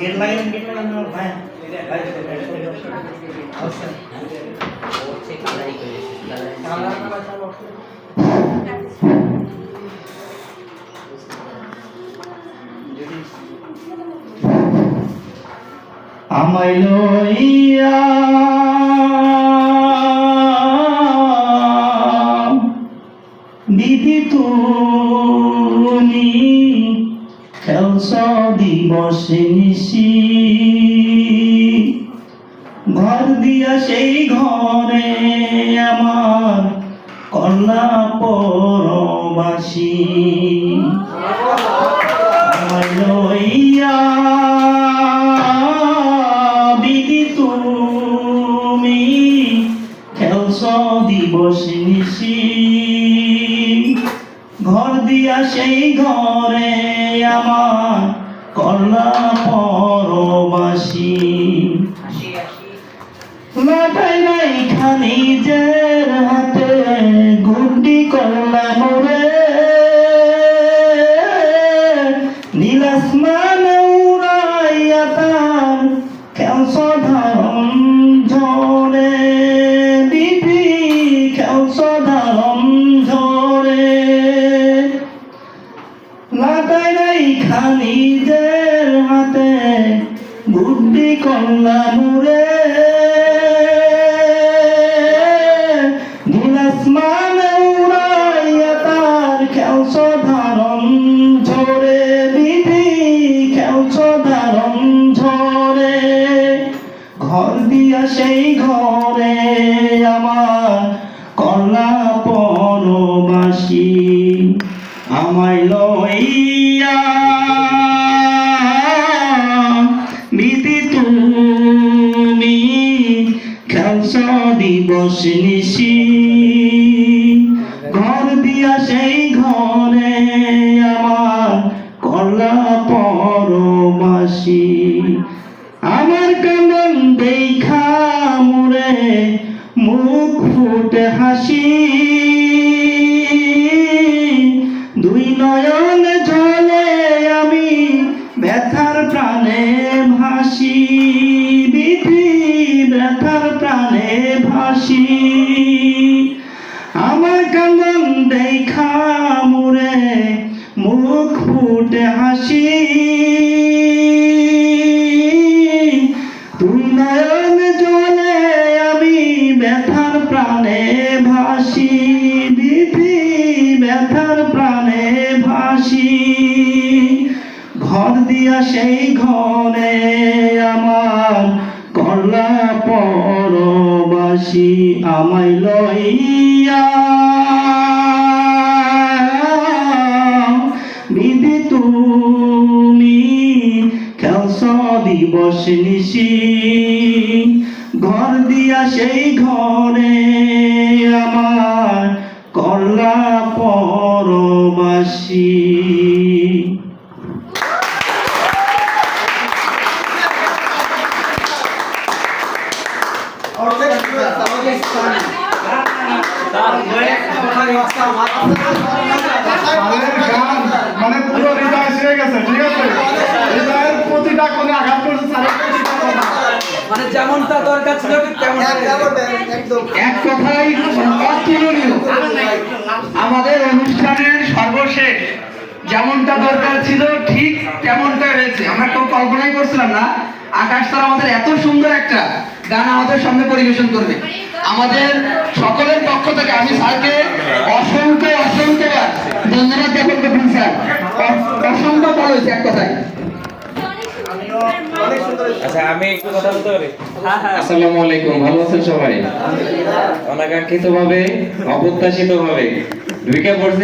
Gate line gate line बाहेर আমায় লইয়া দিদি তুমি খেলছ দিবস নিশি ঘর দিয়া সেই ঘরে আমার কন্যা পরবাসী। লইয়া দিদি তুমি, খেলছ দিবস নিশি। দিয়া সেই ঘরে আমার কল্লা পরবাসী। মাথায় নাই খানি জের হাতে গুন্ডি করলাম রে নীলাসমান বুদ্ধি করলাম রে নীলাসমান উড়াইয়া তার খেলছ ধারণ ঝরে দিদি খেলছ ধারণ ঝরে। ঘর দিয়া সেই ঘরে আমার কলা পরবাসী আমায় লইয়া খেলছ দিবস নিশি ঘর দিয়া সেই ঘরে আমার কলা পরবাসী। আমার কান্দন দেখা মোরে মুখ ফুটে হাসি। দুই নয়ন জলে আমি ব্যথার প্রাণে ভাসি। দেখা মোরে মুখ ফুটে হাসি। তুই নয়ন জলে আমি ব্যথার প্রাণে ভাসি। দিদি ব্যথার প্রাণে ভাসি। ঘর দিয়া সেই ঘরে আমার কলা পরবাসী আমায় লইয়া দিবস নিশি ঘর দিয়া সেই ঘরে আমার কলা পরবাসী। মানে পুরো হৃদয় গেছে ঠিক আছে যেমনটা দরকার ছিল ঠিক তেমন এক কথাই অতুলনীয়। আমাদের অনুষ্ঠানের সর্বশেষ যেমনটা দরকার ছিল ঠিক তেমনটা হয়েছে আমরা কেউ কল্পনাই করছিলাম না। আকাশ স্যার আমাদের এত সুন্দর একটা গান আমাদের সামনে পরিবেশন করবে। আমাদের সকলের পক্ষ থেকে আমি স্যারকে অসংখ্য অসংখ্যবার ধন্যবাদ জ্ঞাপন করবেন স্যার। অসংখ্য বড় হয়েছে এক কথায়। আচ্ছা আমি একটু কথা বলতে পারি? আসসালামু আলাইকুম ভালো আছেন সবাই? অনাকাঙ্ক্ষিত ভাবে অপ্রত্যাশিত ভাবে ঢুকে পড়ছে